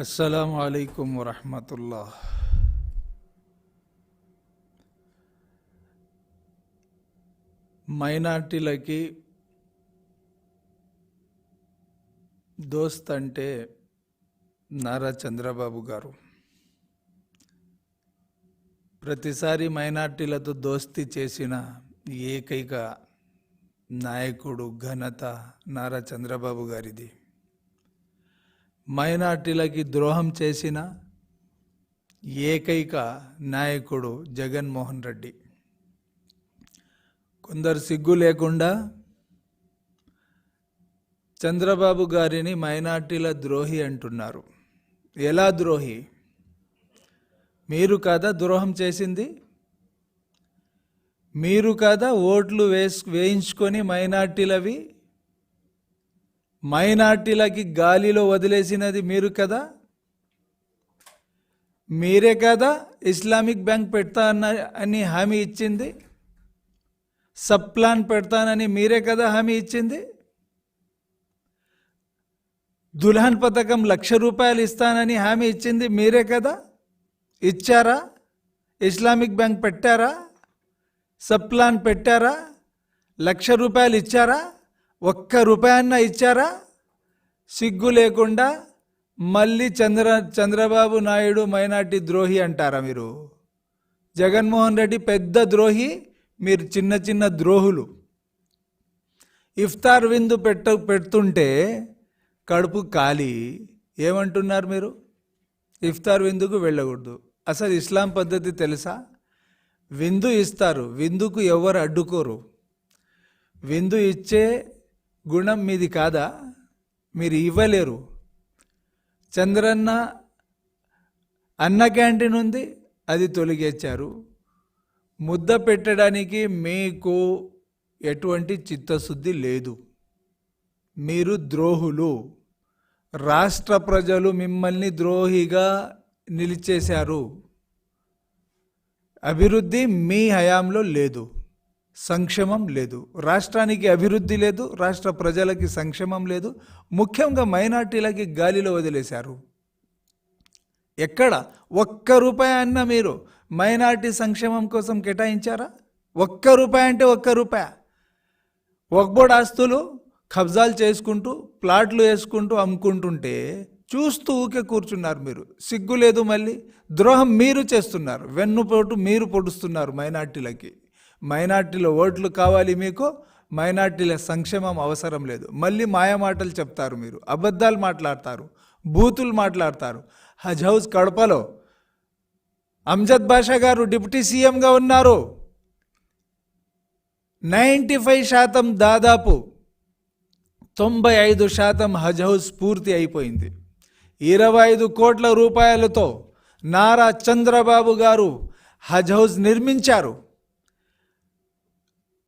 అస్సలం అయికం వరహమతుల్లా మైనార్టీలకి దోస్త్ అంటే నారా చంద్రబాబు గారు. ప్రతిసారి మైనార్టీలతో దోస్తీ చేసిన ఏకైక నాయకుడు ఘనత నారా చంద్రబాబు గారిది. మైనార్టీలకి ద్రోహం చేసిన ఏకైక నాయకుడు జగన్మోహన్ రెడ్డి. కొందరు సిగ్గు లేకుండా చంద్రబాబు గారిని మైనార్టీల ద్రోహి అంటున్నారు. ఎలా ద్రోహి? మీరు కాదా ద్రోహం చేసింది? మీరు కాదా ఓట్లు వేసు వేయించుకొని మైనార్టీలవి మైనార్టీలకి గాలిలో వదిలేసినది మీరు కదా? మీరే కదా ఇస్లామిక్ బ్యాంక్ పెడతా అన్న అని హామీ ఇచ్చింది? సబ్ ప్లాన్ పెడతానని మీరే కదా హామీ ఇచ్చింది? దుల్హన్ పథకం లక్ష రూపాయలు ఇస్తానని హామీ ఇచ్చింది మీరే కదా? ఇచ్చారా? ఇస్లామిక్ బ్యాంక్ పెట్టారా? సబ్ ప్లాన్ పెట్టారా? లక్ష రూపాయలు ఇచ్చారా? ఒక్క రూపాయన్న ఇచ్చారా? సిగ్గు లేకుండా మళ్ళీ చంద్ర చంద్రబాబు నాయుడు మైనార్టీ ద్రోహి అంటారా మీరు? జగన్మోహన్ రెడ్డి పెద్ద ద్రోహి మీరు చిన్న చిన్న ద్రోహులు. ఇఫ్తార్ విందు పెట్ట పెడుతుంటే కడుపు ఖాళీ ఏమంటున్నారు మీరు? ఇఫ్తార్ విందుకు వెళ్ళకూడదు. అసలు ఇస్లాం పద్ధతి తెలుసా? విందు ఇస్తారు విందుకు ఎవరు అడ్డుకోరు. విందు ఇచ్చే గుణం మీది కాదా? మీరు ఇవ్వలేరు. చంద్రన్న అన్న క్యాంటీన్ ఉంది అది తొలగించారు ముద్ద పెట్టడానికి మీకు ఎటువంటి చిత్తశుద్ధి లేదు. మీరు ద్రోహులు. రాష్ట్ర ప్రజలు మిమ్మల్ని ద్రోహిగా నిలిచేశారు. అభివృద్ధి మీ హయాంలో లేదు. సంక్షేమం లేదు. రాష్ట్రానికి అభివృద్ధి లేదు రాష్ట్ర ప్రజలకి సంక్షేమం లేదు. ముఖ్యంగా మైనార్టీలకి గాలిలో వదిలేశారు. ఎక్కడ? ఒక్క రూపాయి అన్న మీరు మైనార్టీ సంక్షేమం కోసం కేటాయించారా? ఒక్క రూపాయి అంటే ఒక్క రూపాయి. ఒక్బోర్డ్ ఆస్తులు కబ్జాలు చేసుకుంటూ ప్లాట్లు వేసుకుంటూ అమ్ముకుంటుంటే చూస్తూ ఊకే కూర్చున్నారు మీరు. సిగ్గు లేదు మళ్ళీ. ద్రోహం మీరు చేస్తున్నారు. వెన్నుపోటు మీరు పొడుస్తున్నారు మైనార్టీలకి. మైనార్టీల ఓట్లు కావాలి మీకు మైనార్టీల సంక్షేమం అవసరం లేదు. మళ్ళీ మాయమాటలు చెప్తారు మీరు అబద్ధాలు మాట్లాడతారు బూతులు మాట్లాడతారు. హజ్ హౌస్ కడపలో అంజద్ బాషా గారు డిప్యూటీ సీఎంగా ఉన్నారు. నైంటీ ఫైవ్ శాతం దాదాపు తొంభై ఐదు శాతం హజ్ హౌస్ పూర్తి అయిపోయింది. ఇరవై ఐదు కోట్ల రూపాయలతో నారా చంద్రబాబు గారు హజ్ హౌస్ నిర్మించారు.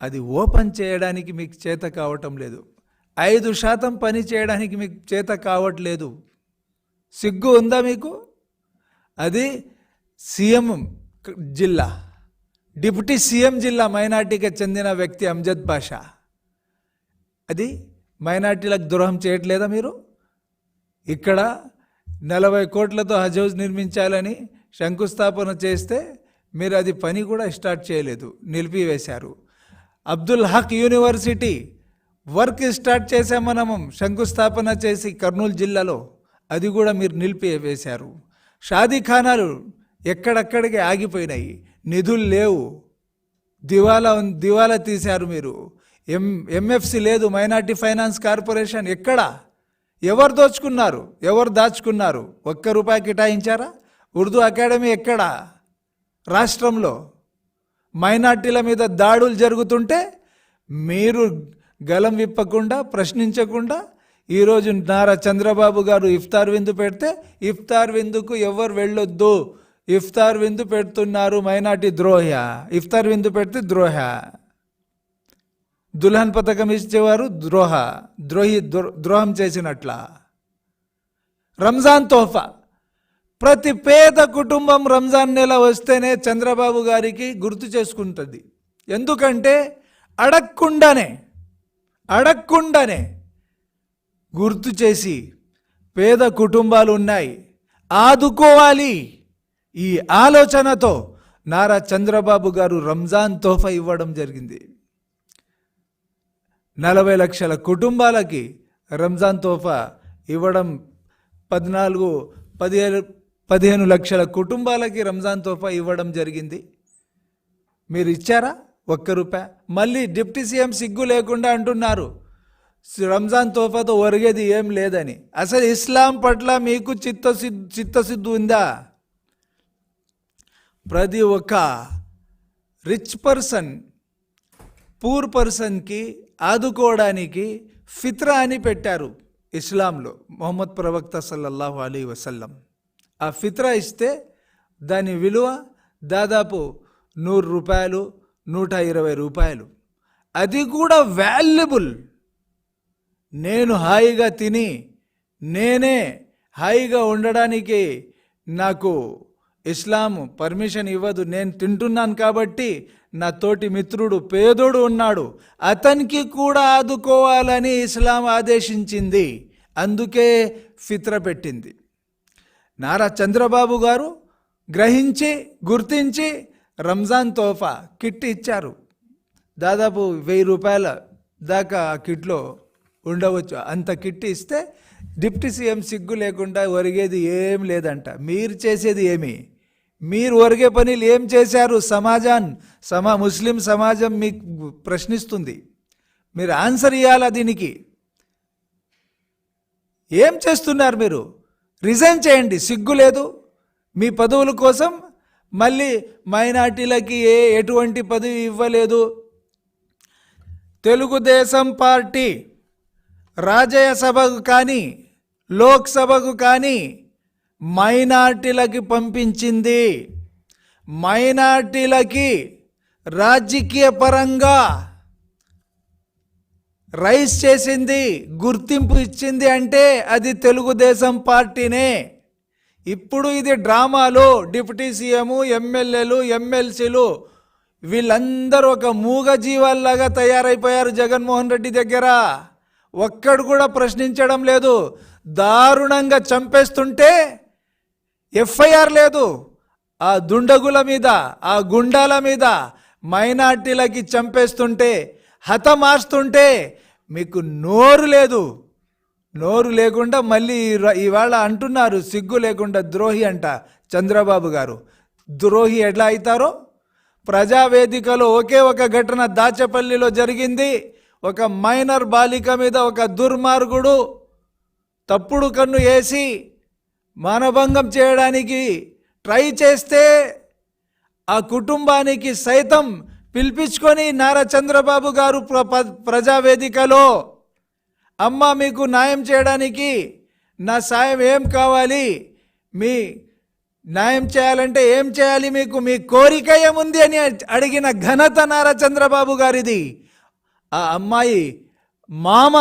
అది ఓపెన్ చేయడానికి మీకు చేత కావటం లేదు. ఐదు శాతం పని చేయడానికి మీకు చేత కావట్లేదు. సిగ్గు ఉందా మీకు? అది సీఎం జిల్లా. డిప్యూటీ సీఎం జిల్లా మైనార్టీకి చెందిన వ్యక్తి అంజద్ బాషా. అది మైనార్టీలకు ద్రోహం చేయట్లేదా మీరు? ఇక్కడ నలభై కోట్లతో హజ్ హౌస్ నిర్మించాలని శంకుస్థాపన చేస్తే మీరు అది పని కూడా స్టార్ట్ చేయలేదు. నిలిపివేశారు. Abdul Haq university work start చేసాం మనము శంకుస్థాపన చేసి కర్నూలు జిల్లాలో అది కూడా మీరు నిలిపివేశారు. షాదీఖానాలు ఎక్కడక్కడికి ఆగిపోయినాయి. నిధులు లేవు. దివాలా దివాలా తీశారు మీరు. ఎం ఎంఎఫ్సి లేదు. మైనార్టీ ఫైనాన్స్ కార్పొరేషన్ ఎక్కడ? ఎవరు దోచుకున్నారు? ఎవరు దాచుకున్నారు? ఒక్క రూపాయి కేటాయించారా? ఉర్దూ అకాడమీ ఎక్కడ? రాష్ట్రంలో మైనార్టీల మీద దాడులు జరుగుతుంటే మీరు గలం విప్పకుండా ప్రశ్నించకుండా ఈరోజు నారా చంద్రబాబు గారు ఇఫ్తార్ విందు పెడితే ఇఫ్తార్ విందుకు ఎవరు వెళ్ళొద్దు? ఇఫ్తార్ విందు పెడుతున్నారు మైనార్టీ ద్రోహ. ఇఫ్తార్ విందు పెడితే ద్రోహ. దుల్హన్ పథకం ఇచ్చేవారు ద్రోహ. ద్రోహి ద్రో- ద్రోహం చేసినట్ల. రంజాన్ తోహఫా. ప్రతి పేద కుటుంబం రంజాన్ నెల వస్తేనే చంద్రబాబు గారికి గుర్తు చేసుకుంటుంది. ఎందుకంటే అడగకుండానే అడగకుండానే గుర్తు చేసి పేద కుటుంబాలు ఉన్నాయి. ఆదుకోవాలి. ఈ ఆలోచనతో నారా చంద్రబాబు గారు రంజాన్ తోఫా ఇవ్వడం జరిగింది. నలభై లక్షల కుటుంబాలకి రంజాన్ తోఫా ఇవ్వడం పద్నాలుగు పదిహేను పదిహేను లక్షల కుటుంబాలకి రంజాన్ తోఫా ఇవ్వడం జరిగింది. మీరు ఇచ్చారా? ఒక్క రూపాయి. మళ్ళీ డిప్టీ సీఎం సిగ్గు లేకుండా అంటున్నారు. రంజాన్ తోఫాతో ఒరిగేది ఏం లేదని. అసలు ఇస్లాం పట్ల మీకు చిత్తశుద్ధి చిత్తశుద్ధి ఉందా? ప్రతి ఒక్క రిచ్ పర్సన్ పూర్ పర్సన్కి ఆదుకోవడానికి ఫిత్రా అని పెట్టారు ఇస్లాంలో. మొహమ్మద్ ప్రవక్త సల్లల్లాహు అలీ వసల్లం. ఆ ఫిత్రా ఇస్తే దాని విలువ దాదాపు నూరు రూపాయలు నూట ఇరవై రూపాయలు. అది కూడా వాల్యుబుల్. నేను హాయిగా తిని నేనే హాయిగా ఉండడానికి నాకు ఇస్లాం పర్మిషన్ ఇవ్వదు. నేను తింటున్నాను కాబట్టి నా తోటి మిత్రుడు పేదోడు ఉన్నాడు. అతనికి కూడా ఆదుకోవాలని ఇస్లాం ఆదేశించింది. అందుకే ఫిత్ర పెట్టింది. నారా చంద్రబాబు గారు గ్రహించి గుర్తించి రంజాన్ తోఫా కిట్ ఇచ్చారు. దాదాపు వెయ్యి రూపాయల దాకా ఆ కిట్లో ఉండవచ్చు. అంత కిట్ ఇస్తే డిప్టీ సీఎం సిగ్గు లేకుండా ఒరిగేది ఏం లేదంట. మీరు చేసేది ఏమి? మీరు ఒరిగే పనులు ఏం చేశారు? సమాజాన్ సమా ముస్లిం సమాజం మీకు ప్రశ్నిస్తుంది. మీరు ఆన్సర్ ఇవ్వాలా దీనికి? ఏం చేస్తున్నారు మీరు? రిజైన్ చేయండి సిగ్గు లేదు. మీ పదవుల కోసం మళ్ళీ మైనార్టీలకి ఏ ఎటువంటి పదవి ఇవ్వలేదు. తెలుగుదేశం పార్టీ రాజ్యసభకు కానీ లోక్సభకు కానీ మైనార్టీలకి పంపించింది. మైనార్టీలకి రాజకీయ పరంగా రైస్ చేసింది గుర్తింపు ఇచ్చింది అంటే అది తెలుగుదేశం పార్టీనే. ఇప్పుడు ఇది డ్రామాలు డిప్యూటీ సీఎం ఎమ్మెల్యేలు ఎమ్మెల్సీలు వీళ్ళందరూ ఒక మూగ జీవాల్లాగా తయారైపోయారు జగన్మోహన్ రెడ్డి దగ్గర. ఒక్కడు కూడా ప్రశ్నించడం లేదు. దారుణంగా చంపేస్తుంటే ఎఫ్ఐఆర్ లేదు. ఆ దుండగుల మీద ఆ గుండాల మీద మైనార్టీలకి చంపేస్తుంటే హతమారుస్తుంటే మీకు నోరు లేదు. నోరు లేకుండా మళ్ళీ ఇవాళ అంటున్నారు సిగ్గు లేకుండా ద్రోహి అంట చంద్రబాబు గారు. ద్రోహి ఎట్లా అవుతారో? ప్రజావేదికలో ఒకే ఒక ఘటన దాచపల్లిలో జరిగింది. ఒక మైనర్ బాలిక మీద ఒక దుర్మార్గుడు తప్పుడు కన్ను వేసి మానభంగం చేయడానికి ట్రై చేస్తే ఆ కుటుంబానికి సైతం పిలిపించుకొని నారా చంద్రబాబు గారు ప్ర ప్రజావేదికలో అమ్మ మీకు న్యాయం చేయడానికి నా సాయం ఏం కావాలి? మీ న్యాయం చేయాలంటే ఏం చేయాలి మీకు? మీ కోరిక ఏముంది? అని అడిగిన ఘనత నారా చంద్రబాబు గారిది. ఆ అమ్మాయి మామ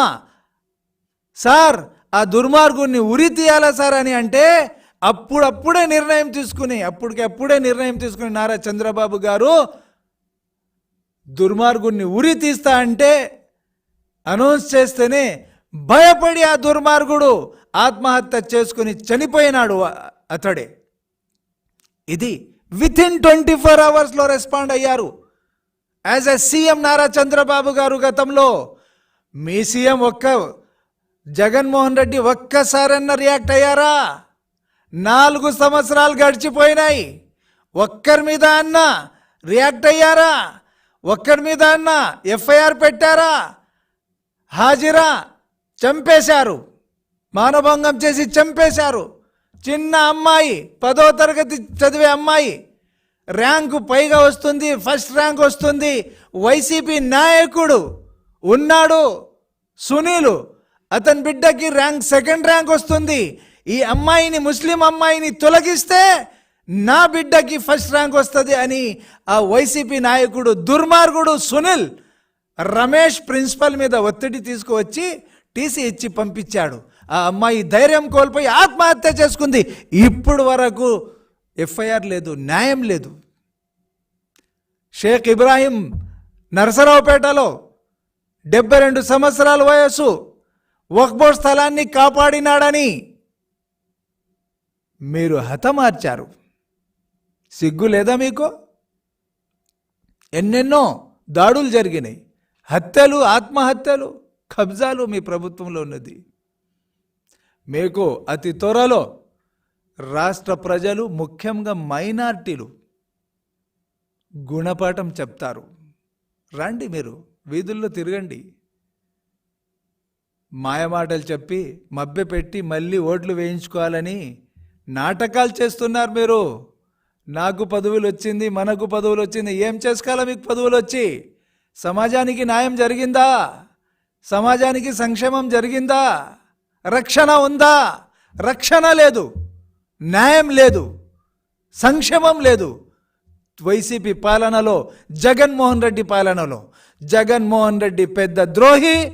సార్ ఆ దుర్మార్గుణ్ణి ఉరి తీయాలా సార్ అని అంటే అప్పుడప్పుడే నిర్ణయం తీసుకుని అప్పటికప్పుడే నిర్ణయం తీసుకుని నారా చంద్రబాబు గారు దుర్మార్గుణ్ణి ఉరి తీస్తా అంటే అనౌన్స్ చేస్తేనే భయపడి ఆ దుర్మార్గుడు ఆత్మహత్య చేసుకుని చనిపోయినాడు అతడే. ఇది విత్ ఇన్ ట్వంటీ ఫోర్ అవర్స్లో రెస్పాండ్ అయ్యారు as a CM Nara Chandrababu garu గతంలో మీ సీఎం ఒక్క జగన్మోహన్ రెడ్డి ఒక్కసారన్నా రియాక్ట్ అయ్యారా? నాలుగు సంవత్సరాలు గడిచిపోయినాయి. ఒక్కరి మీద అన్న రియాక్ట్ అయ్యారా? ఒక్కరి మీద అన్న ఎఫ్ఐఆర్ పెట్టారా? హాజిరా? చంపేశారు. మానభంగం చేసి చంపేశారు. చిన్న అమ్మాయి పదో తరగతి చదివే అమ్మాయి. ర్యాంకు పైగా వస్తుంది ఫస్ట్ ర్యాంక్ వస్తుంది. వైసీపీ నాయకుడు ఉన్నాడు సునీలు. అతని బిడ్డకి ర్యాంక్ సెకండ్ ర్యాంక్ వస్తుంది. ఈ అమ్మాయిని ముస్లిం అమ్మాయిని తొలగిస్తే నా బిడ్డకి ఫస్ట్ ర్యాంక్ వస్తుంది అని ఆ వైసీపీ నాయకుడు దుర్మార్గుడు సునీల్ రమేష్ ప్రిన్సిపల్ మీద ఒత్తిడి తీసుకువచ్చి టీసీ ఇచ్చి పంపించాడు. ఆ అమ్మాయి ధైర్యం కోల్పోయి ఆత్మహత్య చేసుకుంది. ఇప్పుడు వరకు ఎఫ్ఐఆర్ లేదు న్యాయం లేదు. షేక్ ఇబ్రాహీం నరసరావుపేటలో డెబ్బై రెండు సంవత్సరాల వయస్సు వక్బోర్డ్ స్థలాన్ని కాపాడినాడని మీరు హతమార్చారు. సిగ్గు లేదా మీకు? ఎన్నెన్నో దాడులు జరిగినాయి. హత్యలు ఆత్మహత్యలు కబ్జాలు మీ ప్రభుత్వంలో ఉన్నది. మీకు అతి త్వరలో రాష్ట్ర ప్రజలు ముఖ్యంగా మైనార్టీలు గుణపాఠం చెప్తారు. రండి మీరు వీధుల్లో తిరగండి. మాయమాటలు చెప్పి మభ్యపెట్టి మళ్ళీ ఓట్లు వేయించుకోవాలని నాటకాలు చేస్తున్నారు మీరు. నాకు పదవులు వచ్చింది మనకు పదవులు వచ్చింది ఏం చేసుకోవాలా మీకు పదవులు వచ్చి సమాజానికి న్యాయం జరిగిందా? సమాజానికి సంక్షేమం జరిగిందా? రక్షణ ఉందా? రక్షణ లేదు. న్యాయం లేదు. సంక్షేమం లేదు. వైసీపీ పాలనలో జగన్మోహన్ రెడ్డి పాలనలో. జగన్మోహన్ రెడ్డి పెద్ద ద్రోహి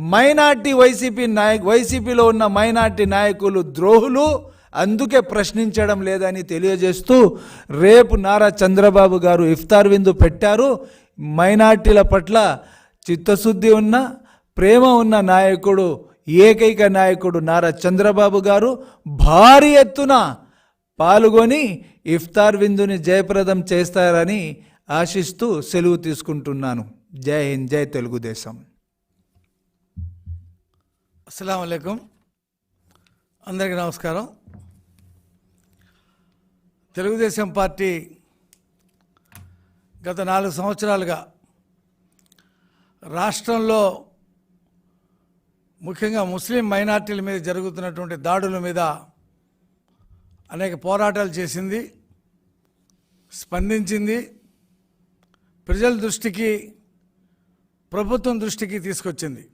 మైనార్టీ వైసీపీ నాయక్ వైసీపీలో ఉన్న మైనార్టీ నాయకులు ద్రోహులు అందుకే ప్రశ్నించడం లేదని తెలియజేస్తూ రేపు నారా చంద్రబాబు గారు ఇఫ్తార్ విందు పెట్టారు. మైనార్టీల పట్ల చిత్తశుద్ధి ఉన్న ప్రేమ ఉన్న నాయకుడు ఏకైక నాయకుడు నారా చంద్రబాబు గారు భారీ ఎత్తున పాల్గొని ఇఫ్తార్ విందుని జయప్రదం చేస్తారని ఆశిస్తూ సెలవు తీసుకుంటున్నాను. జై హింద్ జై తెలుగుదేశం. అస్సలం అందరికీ నమస్కారం. తెలుగుదేశం పార్టీ గత నాలుగు సంవత్సరాలుగా రాష్ట్రంలో ముఖ్యంగా ముస్లిం మైనార్టీల మీద జరుగుతున్నటువంటి దాడుల మీద అనేక పోరాటాలు చేసింది స్పందించింది. ప్రజల దృష్టికి ప్రభుత్వం దృష్టికి తీసుకొచ్చింది.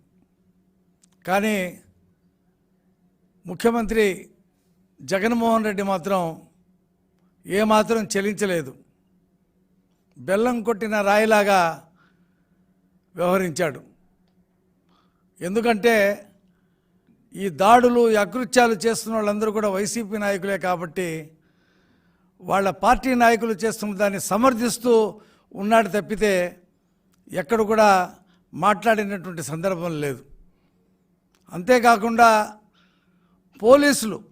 కానీ ముఖ్యమంత్రి జగన్మోహన్ రెడ్డి మాత్రం ఏమాత్రం చెలించలేదు. బెల్లం కొట్టిన రాయిలాగా వ్యవహరించాడు. ఎందుకంటే ఈ దాడులు అకృత్యాలు చేస్తున్న వాళ్ళందరూ కూడా వైసీపీ నాయకులే కాబట్టి వాళ్ళ పార్టీ నాయకులు చేస్తున్న దాన్ని సమర్థిస్తూ ఉన్నాడు తప్పితే ఎక్కడ కూడా మాట్లాడినటువంటి సందర్భం లేదు. అంతేకాకుండా పోలీసులు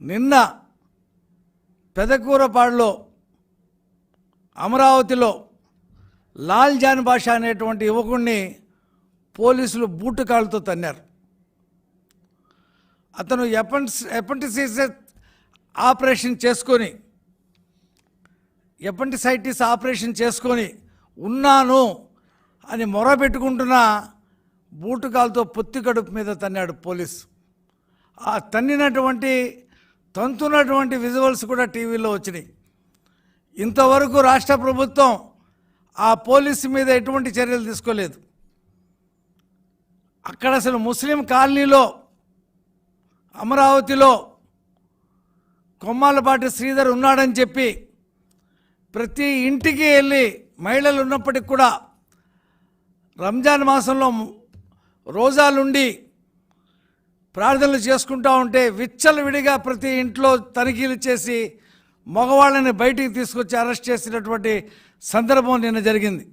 నిన్న పెదకూరపాడులో అమరావతిలో లాల్ జాన్ భాష అనేటువంటి యువకుడిని పోలీసులు బూటుకాళ్ళతో తన్నారు. అతను ఎపంటిస్ ఎపంటిసిస్ ఆపరేషన్ చేసుకొని ఎపంటిసైటిస్ ఆపరేషన్ చేసుకొని ఉన్నాను అని మొరబెట్టుకుంటున్న బూటుకాలతో పొత్తి కడుపు మీద తన్నాడు పోలీస్. ఆ తన్నినటువంటి తంతున్నటువంటి విజువల్స్ కూడా టీవీలో వచ్చినాయి. ఇంతవరకు రాష్ట్ర ప్రభుత్వం ఆ పోలీసు మీద ఎటువంటి చర్యలు తీసుకోలేదు. అక్కడ అసలు ముస్లిం కాలనీలో అమరావతిలో కొమ్మాలపాటి శ్రీధర్ ఉన్నాడని చెప్పి ప్రతి ఇంటికి వెళ్ళి మహిళలు ఉన్నప్పటికి కూడా రంజాన్ మాసంలో రోజాలుండి ప్రార్థనలు చేసుకుంటూ ఉంటే విచ్చలవిడిగా ప్రతి ఇంట్లో తనిఖీలు చేసి మగవాళ్ళని బయటికి తీసుకొచ్చి అరెస్ట్ చేసినటువంటి సందర్భం నిన్న జరిగింది.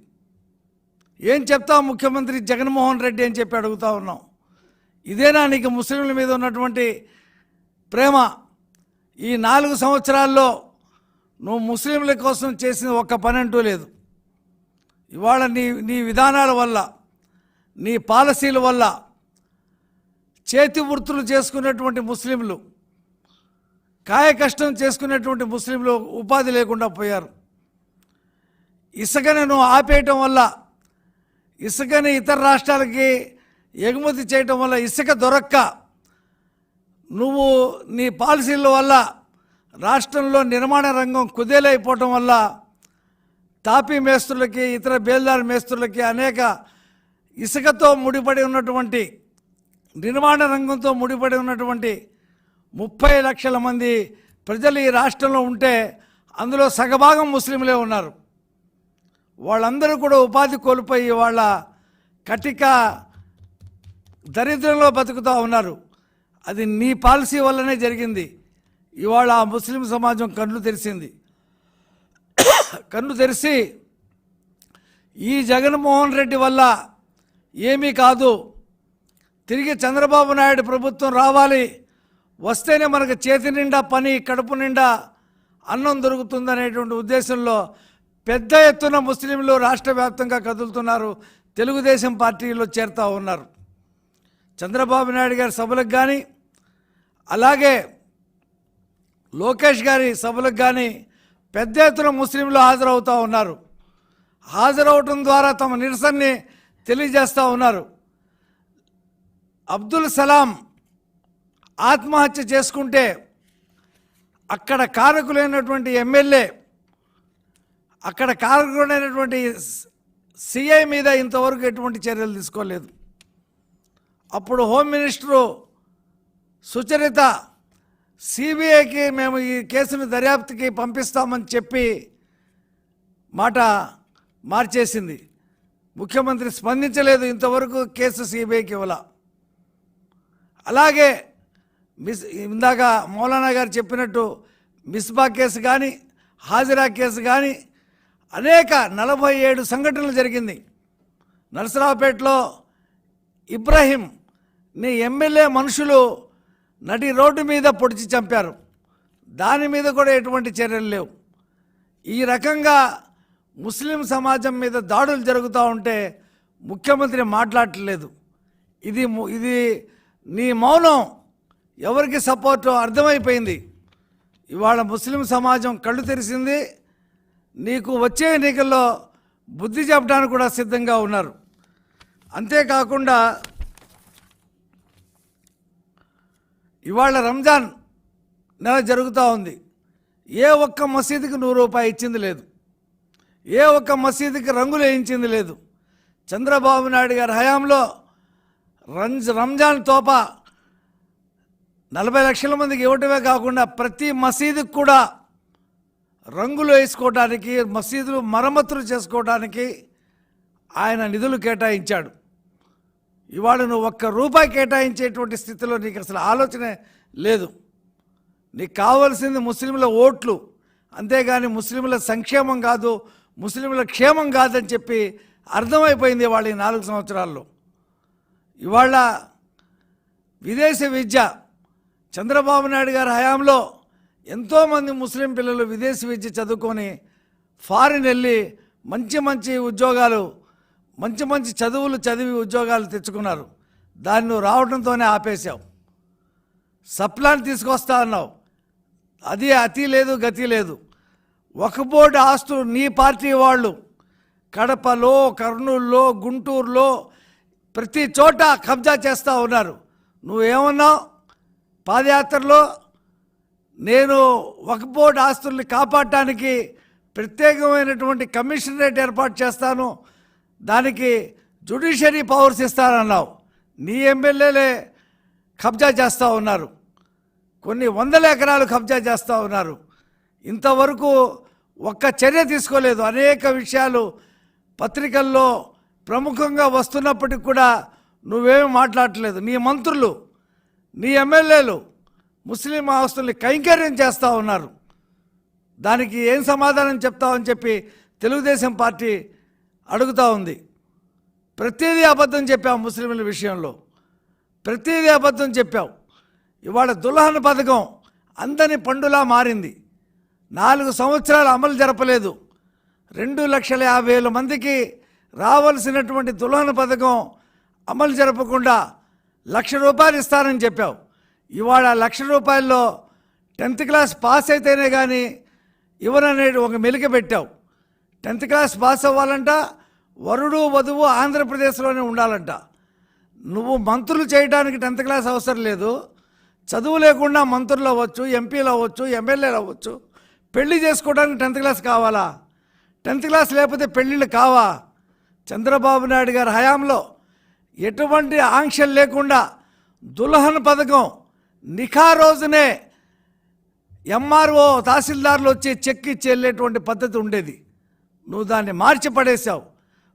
ఏం చెప్తావు ముఖ్యమంత్రి జగన్మోహన్ రెడ్డి అని చెప్పి అడుగుతా ఉన్నాం. ఇదేనా నీకు ముస్లింల మీద ఉన్నటువంటి ప్రేమ? ఈ నాలుగు సంవత్సరాల్లో నువ్వు ముస్లింల కోసం చేసిన ఒక్క పని అంటూ లేదు. ఇవాళ నీ నీ విధానాల వల్ల నీ పాలసీల వల్ల చేతి వృత్తులు చేసుకునేటువంటి ముస్లింలు కాయ కష్టం చేసుకునేటువంటి ముస్లింలు ఉపాధి లేకుండా పోయారు. ఇసుకను నువ్వు ఆపేయటం వల్ల ఇసుకని ఇతర రాష్ట్రాలకి ఎగుమతి చేయటం వల్ల ఇసుక దొరక్క నువ్వు నీ పాలసీల వల్ల రాష్ట్రంలో నిర్మాణ రంగం కుదేలైపోవటం వల్ల తాపీ మేస్త్రులకి ఇతర బేల్దార్ మేస్త్రులకి అనేక ఇసుకతో ముడిపడి ఉన్నటువంటి నిర్మాణ రంగంతో ముడిపడి ఉన్నటువంటి ముప్పై లక్షల మంది ప్రజలు ఈ రాష్ట్రంలో ఉంటే అందులో సగభాగం ముస్లింలే ఉన్నారు. వాళ్ళందరూ కూడా ఉపాధి కోల్పోయి వాళ్ళ కటిక దరిద్రంలో బతుకుతూ ఉన్నారు. అది నీ పాలసీ వల్లనే జరిగింది. ఇవాళ ఆ ముస్లిం సమాజం కన్ను తెరిచింది కన్ను తెరిచి ఈ జగన్మోహన్ రెడ్డి వల్ల ఏమీ కాదు. తిరిగి చంద్రబాబు నాయుడు ప్రభుత్వం రావాలి. వస్తేనే మనకు చేతి నిండా పని కడుపు నిండా అన్నం దొరుకుతుందనేటువంటి ఉద్దేశంలో పెద్ద ఎత్తున ముస్లింలు రాష్ట్ర వ్యాప్తంగా కదులుతున్నారు. తెలుగుదేశం పార్టీలో చేరుతూ ఉన్నారు. చంద్రబాబు నాయుడు గారి సభలకు కానీ అలాగే లోకేష్ గారి సభలకు కానీ పెద్ద ఎత్తున ముస్లింలు హాజరవుతూ ఉన్నారు. హాజరవటం ద్వారా తమ నిరసనని తెలియజేస్తూ ఉన్నారు. అబ్దుల్ సలాం ఆత్మహత్య చేసుకుంటే అక్కడ కారకులైనటువంటి ఎమ్మెల్యే అక్కడ కారకులైనటువంటి సిఐ మీద ఇంతవరకు ఎటువంటి చర్యలు తీసుకోలేదు. అప్పుడు హోమ్ మినిస్టరు సుచరిత సిబిఐకి మేము ఈ కేసును దర్యాప్తుకి పంపిస్తామని చెప్పి మాట మార్చేసింది. ముఖ్యమంత్రి స్పందించలేదు ఇంతవరకు కేసు సిబిఐకి ఇవ్వాల. అలాగే మిస్ ఇందాక మౌలానా గారు చెప్పినట్టు మిస్బా కేసు కానీ హాజిరా కేసు కానీ అనేక నలభై ఏడు సంఘటనలు జరిగింది. నరసరావుపేటలో ఇబ్రాహీం నీ ఎమ్మెల్యే మనుషులు నటి రోడ్డు మీద పొడిచి చంపారు. దాని మీద కూడా ఎటువంటి చర్యలు లేవు. ఈ రకంగా ముస్లిం సమాజం మీద దాడులు జరుగుతూ ఉంటే ముఖ్యమంత్రి మాట్లాడట్లేదు. ఇది ఇది నీ మౌనం ఎవరికి సపోర్టు అర్థమైపోయింది. ఇవాళ ముస్లిం సమాజం కళ్ళు తెరిసింది. నీకు వచ్చే ఎన్నికల్లో బుద్ధి చెప్పడానికి కూడా సిద్ధంగా ఉన్నారు. అంతేకాకుండా ఇవాళ రంజాన్ నెల జరుగుతూ ఉంది. ఏ ఒక్క మసీదుకి నూరు రూపాయి ఇచ్చింది లేదు. ఏ ఒక్క మసీదుకి రంగులు వేయించింది లేదు. చంద్రబాబు నాయుడు గారి హయాంలో రంజ్ రంజాన్ తోప. నలభై లక్షల మందికి ఇవ్వటమే కాకుండా ప్రతి మసీదుకి కూడా రంగులు వేసుకోవడానికి మసీదులు మరమ్మతులు చేసుకోవడానికి ఆయన నిధులు కేటాయించాడు. ఇవాళ నువ్వు ఒక్క రూపాయి కేటాయించేటువంటి స్థితిలో నీకు అసలు ఆలోచనే లేదు. నీకు కావాల్సింది ముస్లింల ఓట్లు. అంతేగాని ముస్లింల సంక్షేమం కాదు ముస్లింల క్షేమం కాదని చెప్పి అర్థమైపోయింది వాళ్ళ ఈ నాలుగు సంవత్సరాల్లో. ఇవాళ విదేశీ విద్య చంద్రబాబు నాయుడు గారి హయాంలో ఎంతోమంది ముస్లిం పిల్లలు విదేశీ విద్య చదువుకొని ఫారిన్ వెళ్ళి మంచి మంచి ఉద్యోగాలు మంచి మంచి చదువులు చదివి ఉద్యోగాలు తెచ్చుకున్నారు. దాన్ని నువ్వు రావడంతోనే ఆపేశావు సప్లాన్ తీసుకొస్తా అన్నావు. అది అతి లేదు గతి లేదు. ఒక బోర్డు ఆస్తులు నీ పార్టీ వాళ్ళు. కడపలో కర్నూలులో గుంటూరులో ప్రతి చోట కబ్జా చేస్తూ ఉన్నారు. నువ్వేమన్నావు? పాదయాత్రలో నేను ఒక బోర్డు ఆస్తుల్ని కాపాడటానికి ప్రత్యేకమైనటువంటి కమిషనరేట్ ఏర్పాటు చేస్తాను. దానికి జుడిషియరీ పవర్స్ ఇస్తానన్నావు. నీ ఎమ్మెల్యేలే కబ్జా చేస్తూ ఉన్నారు. కొన్ని వందల ఎకరాలు కబ్జా చేస్తూ ఉన్నారు. ఇంతవరకు ఒక్క చర్య తీసుకోలేదు. అనేక విషయాలు పత్రికల్లో ప్రముఖంగా వస్తున్నప్పటికి కూడా నువ్వేమి మాట్లాడట్లేదు. నీ మంత్రులు నీ ఎమ్మెల్యేలు ముస్లిం ఆస్తుల్ని కైంకర్యం చేస్తూ ఉన్నారు. దానికి ఏం సమాధానం చెప్తావని చెప్పి తెలుగుదేశం పార్టీ అడుగుతూ ఉంది. ప్రతిదీ అబద్ధం చెప్పావు ముస్లింల విషయంలో. ప్రతిదీ అబద్ధం చెప్పావు. ఇవాళ దుల్హన్ పథకం అందని పండులా మారింది. నాలుగు సంవత్సరాలు అమలు జరపలేదు. రెండు లక్షల యాభై వేల మందికి రావాల్సినటువంటి దుల్హన్ పథకం అమలు జరపకుండా లక్ష రూపాయలు ఇస్తానని చెప్పావు. ఇవాళ లక్ష రూపాయల్లో టెన్త్ క్లాస్ పాస్ అయితేనే కానీ ఇవ్వననేది ఒక మెలిక పెట్టావు. టెన్త్ క్లాస్ పాస్ అవ్వాలంట వరుడు వధువు ఆంధ్రప్రదేశ్లోనే ఉండాలంట. నువ్వు మంత్రులు చేయడానికి టెన్త్ క్లాస్ అవసరం లేదు. చదువు లేకుండా మంత్రులు అవ్వచ్చు ఎంపీలు అవ్వచ్చు ఎమ్మెల్యేలు అవ్వచ్చు. పెళ్ళి చేసుకోవడానికి టెన్త్ క్లాస్ కావాలా? టెన్త్ క్లాస్ లేకపోతే పెళ్ళిళ్ళు కావా? చంద్రబాబు నాయుడు గారి హయాంలో ఎటువంటి ఆంక్షలు లేకుండా దుల్హన్ పథకం నిఖా రోజునే ఎంఆర్ఓ తహసీల్దార్లు వచ్చి చెక్ ఇచ్చి వెళ్ళేటువంటి పద్ధతి ఉండేది. నువ్వు దాన్ని మార్చి పడేశావు.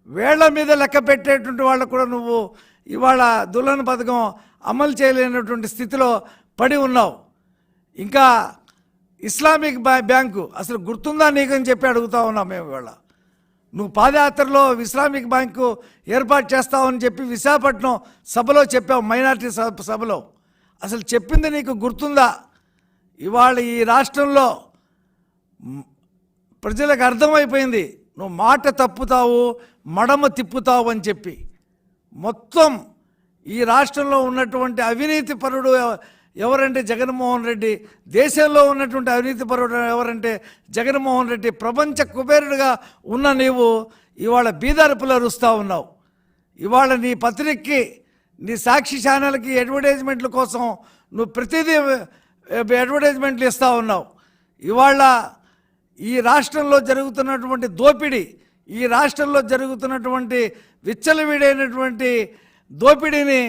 వేళ్ళ మీద లెక్క పెట్టేటువంటి వాళ్ళకు కూడా నువ్వు ఇవాళ దుల్హన్ పథకం అమలు చేయలేనటువంటి స్థితిలో పడి ఉన్నావు. ఇంకా ఇస్లామిక్ బ్యాంకు అసలు గుర్తుందా నీకని చెప్పి అడుగుతా ఉన్నాం మేము ఇవాళ. నువ్వు పాదయాత్రలో ఇస్లామిక్ బ్యాంకు ఏర్పాటు చేస్తావని చెప్పి విశాఖపట్నం సభలో చెప్పావు మైనార్టీ సభ సభలో. అసలు చెప్పింది నీకు గుర్తుందా? ఇవాళ ఈ రాష్ట్రంలో ప్రజలకు అర్థమైపోయింది. నువ్వు మాట తప్పుతావు మడమ తిప్పుతావు అని చెప్పి. మొత్తం ఈ రాష్ట్రంలో ఉన్నటువంటి అవినీతి పరుడు ఎవరంటే జగన్మోహన్ రెడ్డి? దేశంలో ఉన్నటువంటి అవినీతి పరుడు ఎవరంటే జగన్మోహన్ రెడ్డి? ప్రపంచ కుబేరుడుగా ఉన్న నీవు ఇవాళ బీదరుపులు అరుస్తూ ఉన్నావు. ఇవాళ నీ పత్రికకి నీ సాక్షి ఛానల్కి అడ్వర్టైజ్మెంట్ల కోసం నువ్వు ప్రతిదీ అడ్వర్టైజ్మెంట్లు ఇస్తూ ఉన్నావు. ఇవాళ ఈ రాష్ట్రంలో జరుగుతున్నటువంటి దోపిడీ ఈ రాష్ట్రంలో జరుగుతున్నటువంటి విచ్చలవిడైనటువంటి దోపిడీని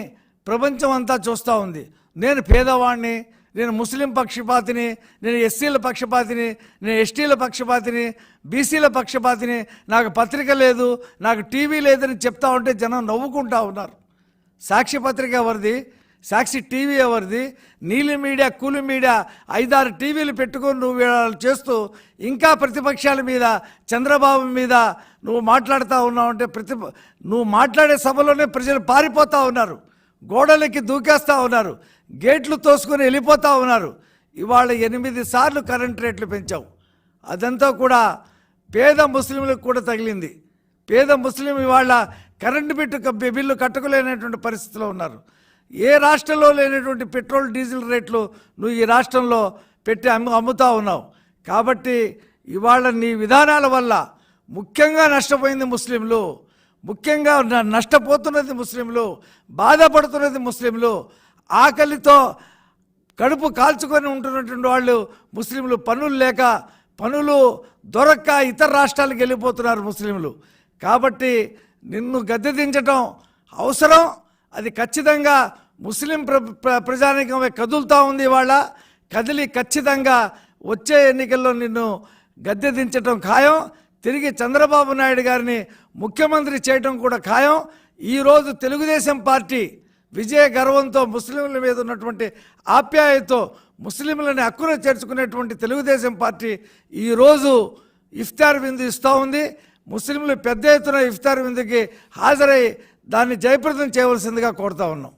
ప్రపంచం అంతా చూస్తూ ఉంది. నేను పేదవాడిని నేను ముస్లిం పక్షపాతిని నేను ఎస్సీల పక్షపాతిని నేను ఎస్టీల పక్షపాతిని బీసీల పక్షపాతిని నాకు పత్రిక లేదు నాకు టీవీ లేదని చెప్తా ఉంటే జనం నవ్వుకుంటా ఉన్నారు. సాక్షి పత్రిక ఎవరిది? సాక్షి టీవీ ఎవరిది? నీలి మీడియా కూలి మీడియా ఐదారు టీవీలు పెట్టుకొని నువ్వు వీళ్ళు చేస్తూ ఇంకా ప్రతిపక్షాల మీద చంద్రబాబు మీద నువ్వు మాట్లాడుతూ ఉన్నావు అంటే ప్రతి నువ్వు మాట్లాడే సభలోనే ప్రజలు పారిపోతూ ఉన్నారు. గోడలకి దూకేస్తూ ఉన్నారు. గేట్లు తోసుకొని వెళ్ళిపోతూ ఉన్నారు. ఇవాళ ఎనిమిది సార్లు కరెంట్ రేట్లు పెంచావు. అదంతా కూడా పేద ముస్లింలకు కూడా తగిలింది. పేద ముస్లిం ఇవాళ కరెంటు బిట్టు బిల్లు కట్టుకోలేనటువంటి పరిస్థితిలో ఉన్నారు. ఏ రాష్ట్రంలో లేనటువంటి పెట్రోల్ డీజిల్ రేట్లు నువ్వు ఈ రాష్ట్రంలో పెట్టి అమ్ము అమ్ముతూ ఉన్నావు. కాబట్టి ఇవాళ నీ విధానాల వల్ల ముఖ్యంగా నష్టపోయింది ముస్లింలు. ముఖ్యంగా నష్టపోతున్నది ముస్లింలు. బాధపడుతున్నది ముస్లింలు. ఆకలితో కడుపు కాల్చుకొని ఉంటున్నటువంటి వాళ్ళు ముస్లింలు పనులు లేక పనులు దొరక్క ఇతర రాష్ట్రాలకు వెళ్ళిపోతున్నారు ముస్లింలు. కాబట్టి నిన్ను గద్దె దించటం అవసరం. అది ఖచ్చితంగా ముస్లిం ప్ర ప్ర- కదులుతూ ఉంది ఇవాళ. కదిలి ఖచ్చితంగా వచ్చే ఎన్నికల్లో నిన్ను గద్దె దించటం ఖాయం. తిరిగి చంద్రబాబు నాయుడు గారిని ముఖ్యమంత్రి చేయటం కూడా ఖాయం. ఈరోజు తెలుగుదేశం పార్టీ విజయ గర్వంతో ముస్లింల మీద ఉన్నటువంటి ఆప్యాయతో ముస్లింలని హక్కున చేర్చుకునేటువంటి తెలుగుదేశం పార్టీ ఈరోజు ఇఫ్తార్ విందు ఇస్తూ ఉంది. ముస్లింలు పెద్ద ఎత్తున ఇఫ్తార్ విందుకి హాజరై దాన్ని జయప్రదం చేయవలసిందిగా కోరుతా ఉన్నాం.